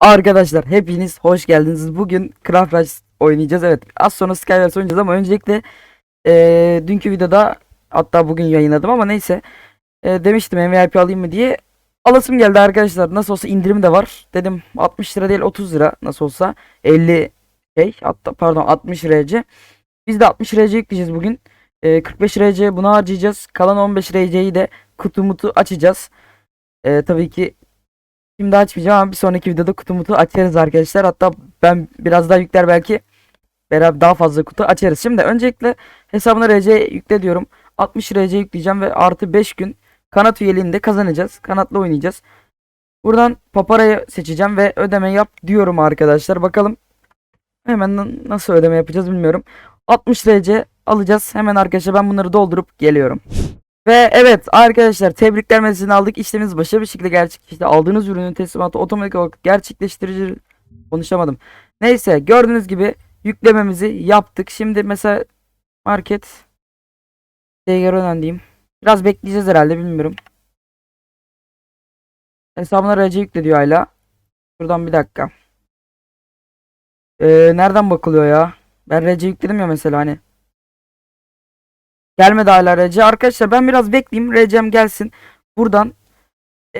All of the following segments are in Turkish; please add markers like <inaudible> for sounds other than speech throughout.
Arkadaşlar hepiniz hoş geldiniz. Bugün Craft Rush oynayacağız. Evet az sonra Skywars oynayacağız ama öncelikle eee, dünkü videoda hatta bugün yayınladım ama neyse eee, demiştim MVP alayım mı diye. Alasım geldi arkadaşlar. Nasıl olsa indirim de var. Dedim 60 lira değil 30 lira nasıl olsa 50 şey hatta pardon 60 RC. Biz de 60 RC yükleyeceğiz bugün. Eee, 45 RC buna harcayacağız. Kalan 15 RC'yi de kutu mutu açacağız. Eee, tabii ki Şimdi açmayacağım ama bir sonraki videoda kutu mutu açarız arkadaşlar. Hatta ben biraz daha yükler belki beraber daha fazla kutu açarız. Şimdi öncelikle hesabına RC yükle diyorum. 60 RC yükleyeceğim ve artı 5 gün kanat üyeliğinde kazanacağız. Kanatla oynayacağız. Buradan paparayı seçeceğim ve ödeme yap diyorum arkadaşlar. Bakalım hemen na- nasıl ödeme yapacağız bilmiyorum. 60 RC alacağız. Hemen arkadaşlar ben bunları doldurup geliyorum. Ve evet arkadaşlar tebrikler mesajını aldık. İşlemimiz başarılı bir şekilde gerçekleşti. Aldığınız ürünün teslimatı otomatik olarak gerçekleştirici konuşamadım. Neyse gördüğünüz gibi yüklememizi yaptık. Şimdi mesela market DGR'den diyeyim. Biraz bekleyeceğiz herhalde bilmiyorum. Hesabına RC yükle diyor hala. Şuradan bir dakika. Ee, nereden bakılıyor ya? Ben RC yükledim ya mesela hani. Gelmedi hala RC. Arkadaşlar ben biraz bekleyeyim. RC'm gelsin. Buradan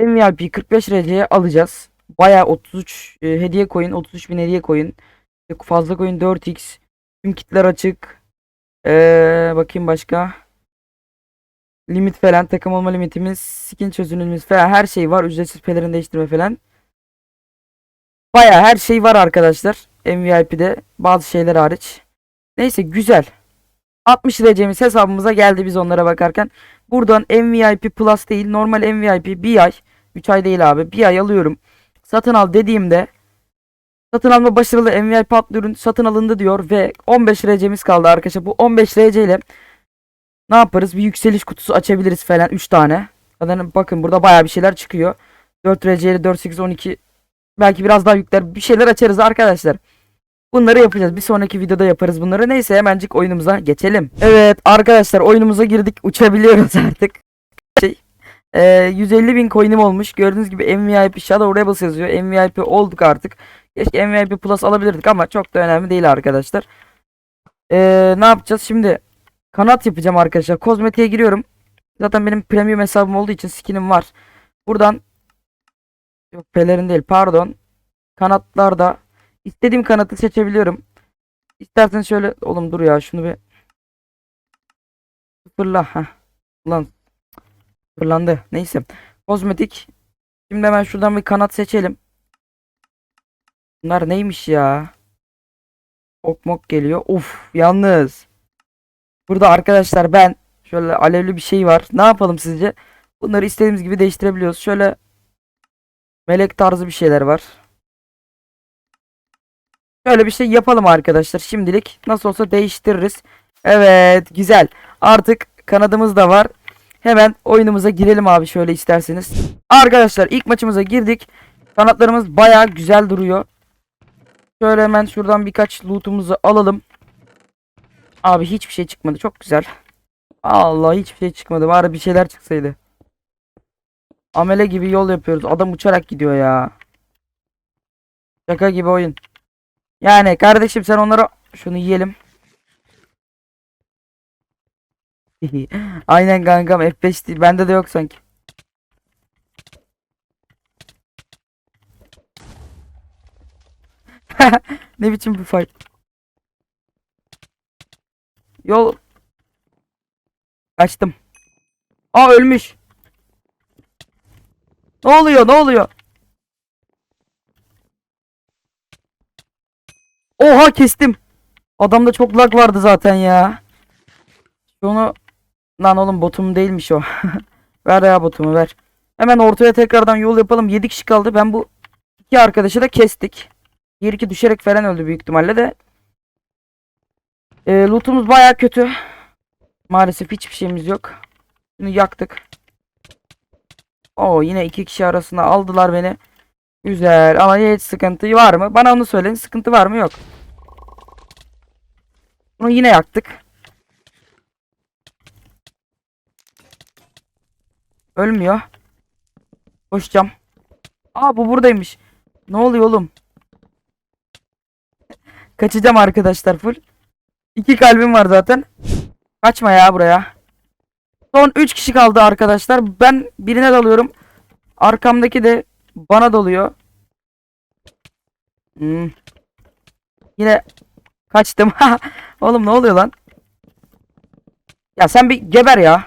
MVP 45 RC'ye alacağız. Baya 33 e, hediye koyun. 33 bin hediye koyun. E, Fazla koyun 4x. Tüm kitler açık. Ee, bakayım başka. Limit falan. Takım olma limitimiz. Skin çözünürlüğümüz falan. Her şey var. Ücretsiz pelerin değiştirme falan. Baya her şey var arkadaşlar. MVIP'de. Bazı şeyler hariç. Neyse güzel. 60 RC'miz hesabımıza geldi biz onlara bakarken. Buradan MVP Plus değil normal MVP bir ay. 3 ay değil abi bir ay alıyorum. Satın al dediğimde satın alma başarılı MVP adlı ürün satın alındı diyor ve 15 RC'miz kaldı arkadaşlar. Bu 15 RC ile ne yaparız? Bir yükseliş kutusu açabiliriz falan 3 tane. Zaten bakın burada baya bir şeyler çıkıyor. 4 RC ile 4 8 12 belki biraz daha yükler bir şeyler açarız arkadaşlar. Bunları yapacağız. Bir sonraki videoda yaparız bunları. Neyse hemencik oyunumuza geçelim. Evet arkadaşlar oyunumuza girdik. Uçabiliyoruz <laughs> artık. Şey, eee, 150 bin coin'im olmuş. Gördüğünüz gibi MVP Shadow Rebels yazıyor. MVP olduk artık. Keşke MVP Plus alabilirdik ama çok da önemli değil arkadaşlar. Eee, ne yapacağız? Şimdi kanat yapacağım arkadaşlar. Kozmetiğe giriyorum. Zaten benim premium hesabım olduğu için skinim var. Buradan yok pelerin değil pardon. Kanatlarda İstediğim kanatı seçebiliyorum. İstersen şöyle oğlum dur ya şunu bir sıfırla ha. Ulan sıfırlandı. Neyse. Kozmetik. Şimdi hemen şuradan bir kanat seçelim. Bunlar neymiş ya? Ok mok geliyor. Uf yalnız. Burada arkadaşlar ben şöyle alevli bir şey var. Ne yapalım sizce? Bunları istediğimiz gibi değiştirebiliyoruz. Şöyle melek tarzı bir şeyler var. Şöyle bir şey yapalım arkadaşlar. Şimdilik nasıl olsa değiştiririz. Evet güzel. Artık kanadımız da var. Hemen oyunumuza girelim abi şöyle isterseniz. Arkadaşlar ilk maçımıza girdik. Kanatlarımız baya güzel duruyor. Şöyle hemen şuradan birkaç lootumuzu alalım. Abi hiçbir şey çıkmadı. Çok güzel. Allah hiçbir şey çıkmadı. Var bir şeyler çıksaydı. Amele gibi yol yapıyoruz. Adam uçarak gidiyor ya. Şaka gibi oyun. Yani kardeşim sen onlara şunu yiyelim. <laughs> Aynen kankam F5 değil. Bende de yok sanki. <laughs> ne biçim bir fight. Yol. Açtım. Aa ölmüş. Ne oluyor ne oluyor? Oha kestim. Adamda çok lag vardı zaten ya. Şunu lan oğlum botum değilmiş o. <laughs> ver ya botumu ver. Hemen ortaya tekrardan yol yapalım. 7 kişi kaldı. Ben bu iki arkadaşı da kestik. Diğer iki düşerek falan öldü büyük ihtimalle de. E, lootumuz baya kötü. Maalesef hiçbir şeyimiz yok. Bunu yaktık. Oo yine iki kişi arasında aldılar beni. Güzel ama hiç sıkıntı var mı? Bana onu söyleyin. Sıkıntı var mı? Yok. Bunu yine yaktık. Ölmüyor. Koşacağım. Aa bu buradaymış. Ne oluyor oğlum? <laughs> Kaçacağım arkadaşlar full. İki kalbim var zaten. Kaçma ya buraya. Son 3 kişi kaldı arkadaşlar. Ben birine dalıyorum. Arkamdaki de bana doluyor. Hmm. Yine kaçtım. <laughs> Oğlum ne oluyor lan? Ya sen bir geber ya.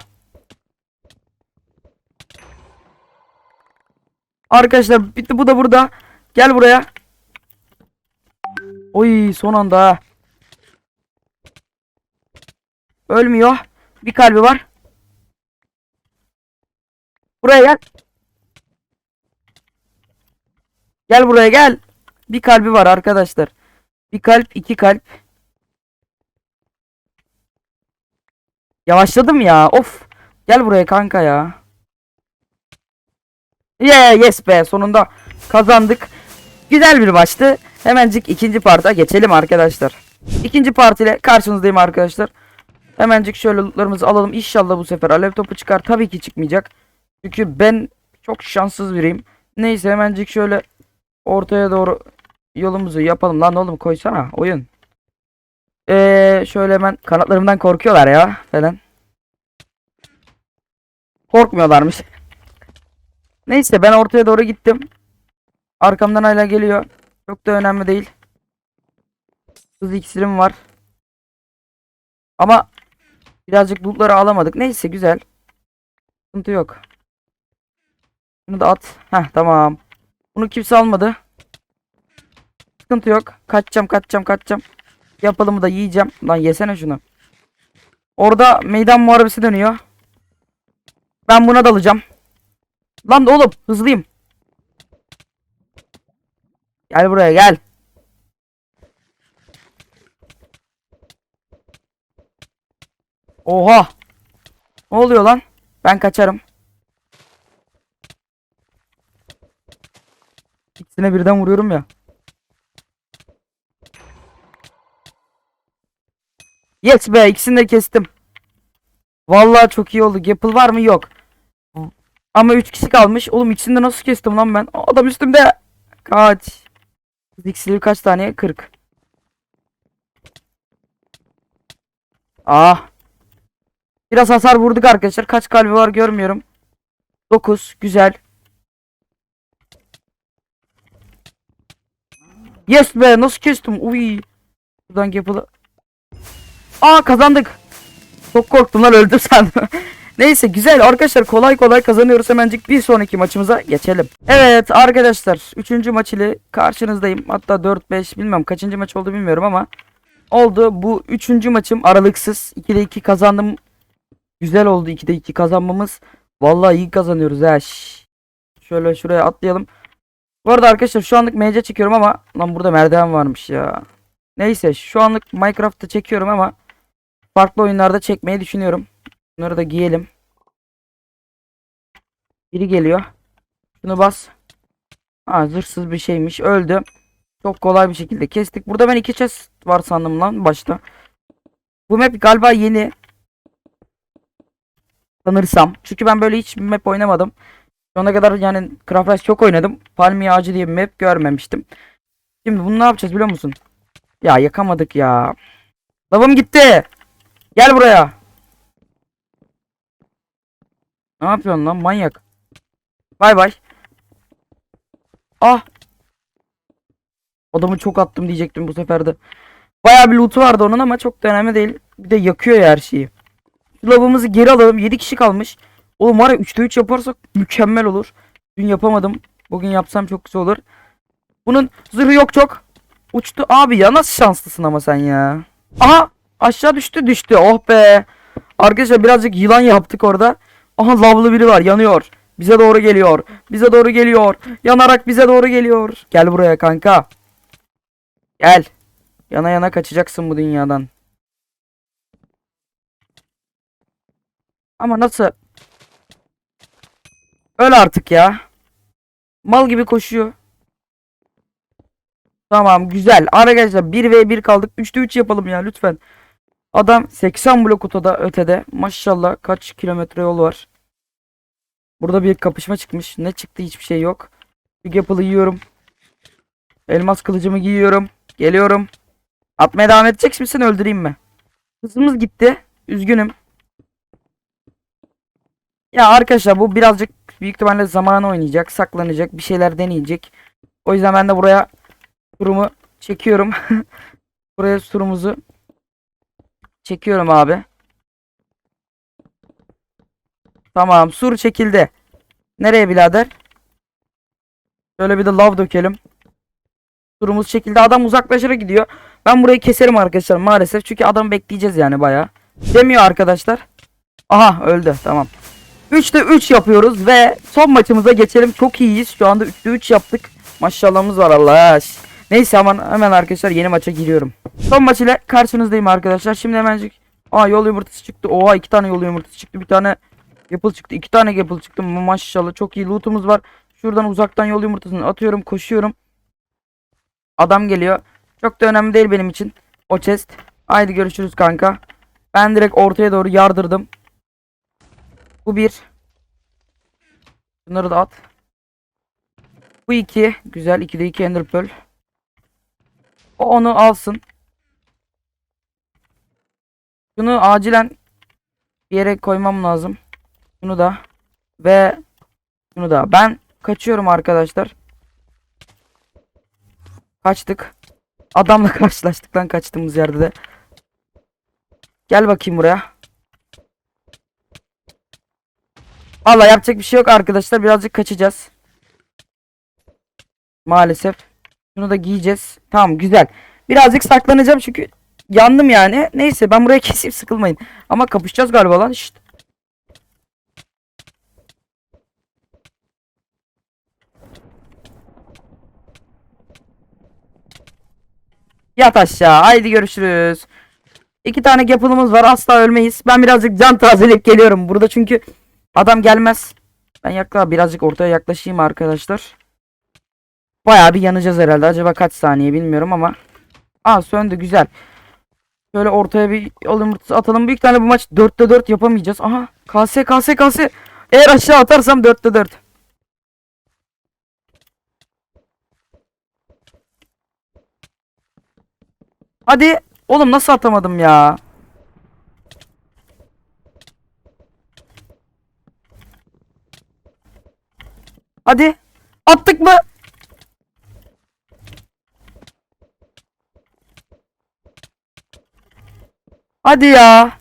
Arkadaşlar bitti bu da burada. Gel buraya. Oy son anda ha. Ölmüyor. Bir kalbi var. Buraya gel. Gel buraya gel. Bir kalbi var arkadaşlar. Bir kalp, iki kalp. Yavaşladım ya. Of. Gel buraya kanka ya. Yeah, yes be sonunda kazandık. Güzel bir maçtı. Hemencik ikinci parta geçelim arkadaşlar. İkinci part ile karşınızdayım arkadaşlar. Hemencik şöyle lootlarımızı alalım. İnşallah bu sefer alev topu çıkar. Tabii ki çıkmayacak. Çünkü ben çok şanssız biriyim. Neyse hemencik şöyle ortaya doğru yolumuzu yapalım. Lan oğlum koysana oyun. Ee, şöyle hemen kanatlarımdan korkuyorlar ya falan. Korkmuyorlarmış. <laughs> Neyse ben ortaya doğru gittim. Arkamdan hala geliyor. Çok da önemli değil. Hız iksirim var. Ama birazcık lootları alamadık. Neyse güzel. Sıkıntı yok. Bunu da at. Heh tamam. Bunu kimse almadı. Sıkıntı yok. Kaçacağım kaçacağım kaçacağım. Yapalımı da yiyeceğim. Lan yesene şunu. Orada meydan muharebesi dönüyor. Ben buna dalacağım. Lan oğlum hızlıyım. Gel buraya gel. Oha. Ne oluyor lan? Ben kaçarım. İkisine birden vuruyorum ya. Yes be ikisini de kestim. Vallahi çok iyi oldu. Gapple var mı? Yok. Ama 3 kişi kalmış. Oğlum ikisini de nasıl kestim lan ben? Adam üstümde. Kaç. Dixili kaç tane? 40. Ah. Biraz hasar vurduk arkadaşlar. Kaç kalbi var görmüyorum. 9. Güzel. Yes be nasıl kestim? Uy. Buradan Gapple'ı. Aa kazandık. Çok korktum lan öldüm sandım. <laughs> Neyse güzel arkadaşlar kolay kolay kazanıyoruz hemencik bir sonraki maçımıza geçelim. Evet arkadaşlar 3. maç ile karşınızdayım. Hatta 4-5 bilmem kaçıncı maç oldu bilmiyorum ama oldu. Bu 3. maçım aralıksız 2'de 2 kazandım. Güzel oldu 2'de 2 kazanmamız. Vallahi iyi kazanıyoruz ha. Şöyle şuraya atlayalım. Bu arada arkadaşlar şu anlık MC çekiyorum ama lan burada merdiven varmış ya. Neyse şu anlık Minecraft'ta çekiyorum ama farklı oyunlarda çekmeyi düşünüyorum. Bunları da giyelim. Biri geliyor. Şunu bas. Ha zırhsız bir şeymiş. Öldü. Çok kolay bir şekilde kestik. Burada ben iki chest var sandım lan başta. Bu map galiba yeni. Sanırsam. Çünkü ben böyle hiç map oynamadım. Şu ana kadar yani Craft çok oynadım. Palmiye ağacı diye bir map görmemiştim. Şimdi bunu ne yapacağız biliyor musun? Ya yakamadık ya. Lavım gitti. Gel buraya. Ne yapıyorsun lan manyak? Bay bay. Ah. Adamı çok attım diyecektim bu sefer de. Bayağı bir loot'u vardı onun ama çok da önemli değil. Bir de yakıyor ya her şeyi. Lavımızı geri alalım. 7 kişi kalmış. Oğlum var ya 3'te 3 yaparsak mükemmel olur. Dün yapamadım. Bugün yapsam çok güzel olur. Bunun zırhı yok çok. Uçtu. Abi ya nasıl şanslısın ama sen ya. Aha aşağı düştü düştü. Oh be. Arkadaşlar birazcık yılan yaptık orada. Aha lavlı biri var yanıyor. Bize doğru geliyor. Bize doğru geliyor. Yanarak bize doğru geliyor. Gel buraya kanka. Gel. Yana yana kaçacaksın bu dünyadan. Ama nasıl? Öl artık ya. Mal gibi koşuyor. Tamam güzel. Arkadaşlar 1 v 1 kaldık. 3'te 3 yapalım ya lütfen. Adam 80 blok ötede, ötede. Maşallah kaç kilometre yol var. Burada bir kapışma çıkmış. Ne çıktı hiçbir şey yok. Bir Apple'ı yiyorum. Elmas kılıcımı giyiyorum. Geliyorum. Atmaya devam edecek misin öldüreyim mi? Hızımız gitti. Üzgünüm. Ya arkadaşlar bu birazcık büyük ihtimalle zamanı oynayacak. Saklanacak. Bir şeyler deneyecek. O yüzden ben de buraya turumu çekiyorum. <laughs> buraya turumuzu çekiyorum abi. Tamam sur çekildi. Nereye birader? Şöyle bir de lav dökelim. Turumuz çekildi. Adam uzaklaşarak gidiyor. Ben burayı keserim arkadaşlar maalesef. Çünkü adam bekleyeceğiz yani baya. Demiyor arkadaşlar. Aha öldü tamam. 3'te 3 yapıyoruz ve son maçımıza geçelim. Çok iyiyiz. Şu anda 3'te 3 yaptık. Maşallahımız var Allah. Neyse hemen, hemen arkadaşlar yeni maça giriyorum. Son maç ile karşınızdayım arkadaşlar. Şimdi hemencik. Aa yol yumurtası çıktı. Oha iki tane yol yumurtası çıktı. Bir tane yapıl çıktı. iki tane yapıl çıktı. Maşallah çok iyi lootumuz var. Şuradan uzaktan yol yumurtasını atıyorum. Koşuyorum. Adam geliyor. Çok da önemli değil benim için. O chest. Haydi görüşürüz kanka. Ben direkt ortaya doğru yardırdım. Bu bir. Bunları da at. Bu iki. Güzel. 2'de 2 ender pearl. O onu alsın. Şunu acilen bir yere koymam lazım. Bunu da. Ve bunu da. Ben kaçıyorum arkadaşlar. Kaçtık. Adamla <laughs> karşılaştık lan kaçtığımız yerde de. Gel bakayım buraya. Valla yapacak bir şey yok arkadaşlar. Birazcık kaçacağız. Maalesef. Şunu da giyeceğiz. Tamam güzel. Birazcık saklanacağım çünkü yandım yani. Neyse ben buraya <laughs> kesip sıkılmayın. Ama kapışacağız galiba lan. Şşt. Yat aşağı. Haydi görüşürüz. İki tane yapılımız var. Asla ölmeyiz. Ben birazcık can tazeleyip geliyorum. Burada çünkü adam gelmez. Ben yakla birazcık ortaya yaklaşayım arkadaşlar. Bayağı bir yanacağız herhalde. Acaba kaç saniye bilmiyorum ama. Aa söndü güzel. Şöyle ortaya bir yol yumurtası atalım. Büyük tane bu maç 4'te 4 yapamayacağız. Aha KS KS KS. Eğer aşağı atarsam 4'te 4. Hadi. Oğlum nasıl atamadım ya? Hadi. Attık mı? Hadi ya.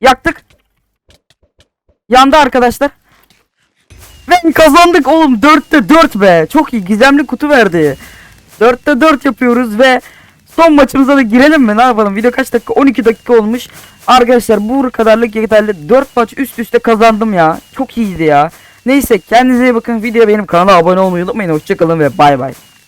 Yaktık. Yandı arkadaşlar. Ve kazandık oğlum 4'te 4 be. Çok iyi gizemli kutu verdi. 4'te 4 yapıyoruz ve son maçımıza da girelim mi? Ne yapalım? Video kaç dakika? 12 dakika olmuş. Arkadaşlar bu kadarlık yeterli. 4 maç üst üste kazandım ya. Çok iyiydi ya. Neyse kendinize iyi bakın. Videoya benim kanala abone olmayı unutmayın. Hoşçakalın ve bay bay.